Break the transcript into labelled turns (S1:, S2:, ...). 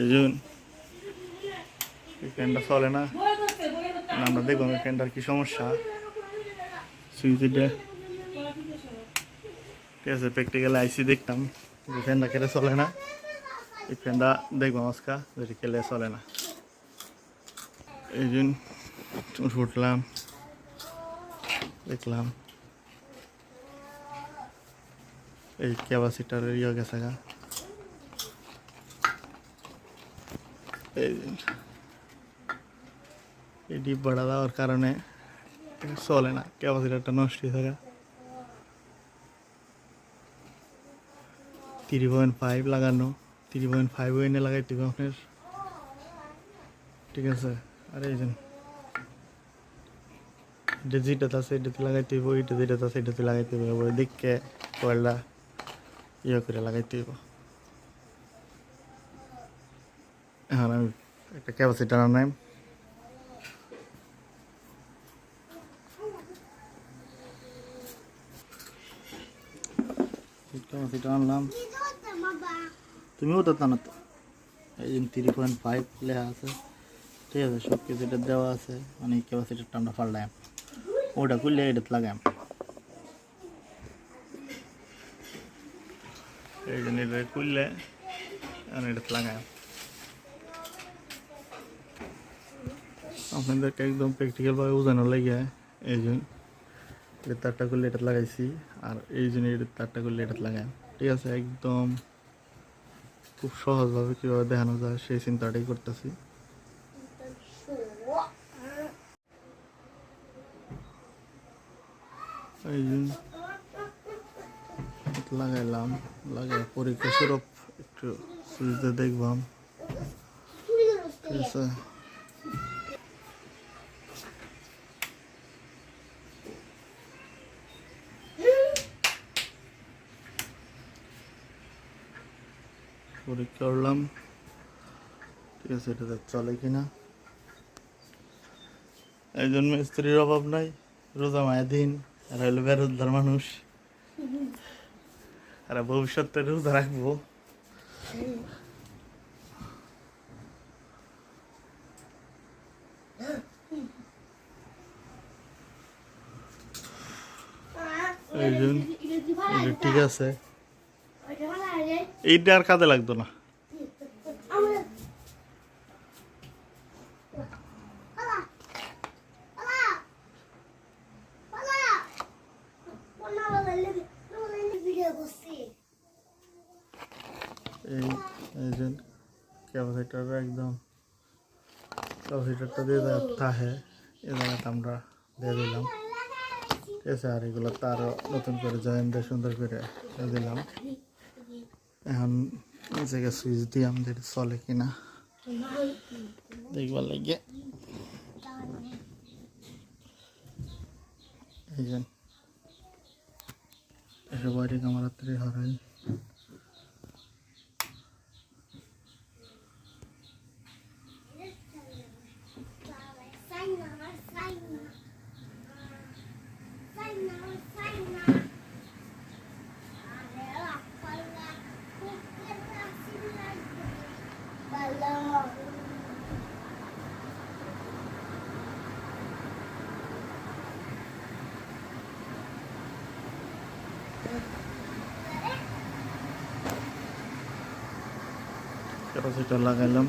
S1: এই জন্য চলে না। আমরা দেখব এই ফ্যানটার কি সমস্যা। সুইচটা ঠিক আছে প্র্যাকটিক্যালে আইসি দেখতাম যে ফ্যানটা কেটে চলে না। এই ফ্যানটা দেখব আজকা, যদি কেলে চলে না। এই জন্য উঠলাম দেখলাম। এই ক্যাপাসিটারের ইয়ে গেছে গা। এই এই ডিপ বাড়া দেওয়ার কারণে চলে না ক্যাপাসিটারটা নষ্ট হয়ে থাকে থ্রি পয়েন্ট ফাইভ লাগানো থ্রি পয়েন্ট ফাইভ এনে লাগাইতে হবে আপনার ঠিক আছে আর এই যে এটা যেটাতে আছে এটাতে লাগাইতে হইব এটা যেটাতে আছে এটাতে লাগাইতে হইব এবার দেখকে কয়লা ইয়ে করে লাগাইতে হইব এখন আমি একটা ক্যাপাসিটার আনাই ক্যাপাসিটার আনলাম। তুমিও তো না তো, এই যে থ্রি পয়েন্ট ফাইভ লেখা আছে। ঠিক আছে সব কিছু দেওয়া আছে। মানে ক্যাপাসিটারটা আমরা পাল্টাম ওটা খুললে এটাতে লাগাম এই জন্য খুললে এটাতে লাগাম আপনাদেরকে একদম প্র্যাকটিক্যালভাবে বোঝানো লাগে এই জন্য এটা তারটা করলে এটা লাগাইছি, আর এই জন্য এটা তারটা করলে এটা লাগাই ঠিক আছে, একদম খুব সহজভাবে কীভাবে দেখানো যায় সেই চিন্তাটাই করতেছি। এই জন্য লাগাইলাম লাগাই পরীক্ষা স্বরূপ একটু দেখবাম। ঠিক আছে। পরীক্ষা করলাম। ঠিক আছে, এটা চলে কিনা। এই জন্য স্ত্রীর অভাব নাই, রোজা মায়ের দিন আর হইল বেরোজগার মানুষ। আর ভবিষ্যতে রোজা রাখব। ঠিক আছে। এইটা আর কাজে লাগতো না। এই যে ক্যাপাসিটার একদম থাকে আমরা আর এগুলো নতুন করে জয়েন দিয়ে সুন্দর করে দিলাম। এখন এই জায়গায় সুইচ দিয়ে আমাদের চলে কিনা দেখবার লাগে। এই যে। আমার হাতে হারাই। ক্যাপাসিটার লাগাইলাম।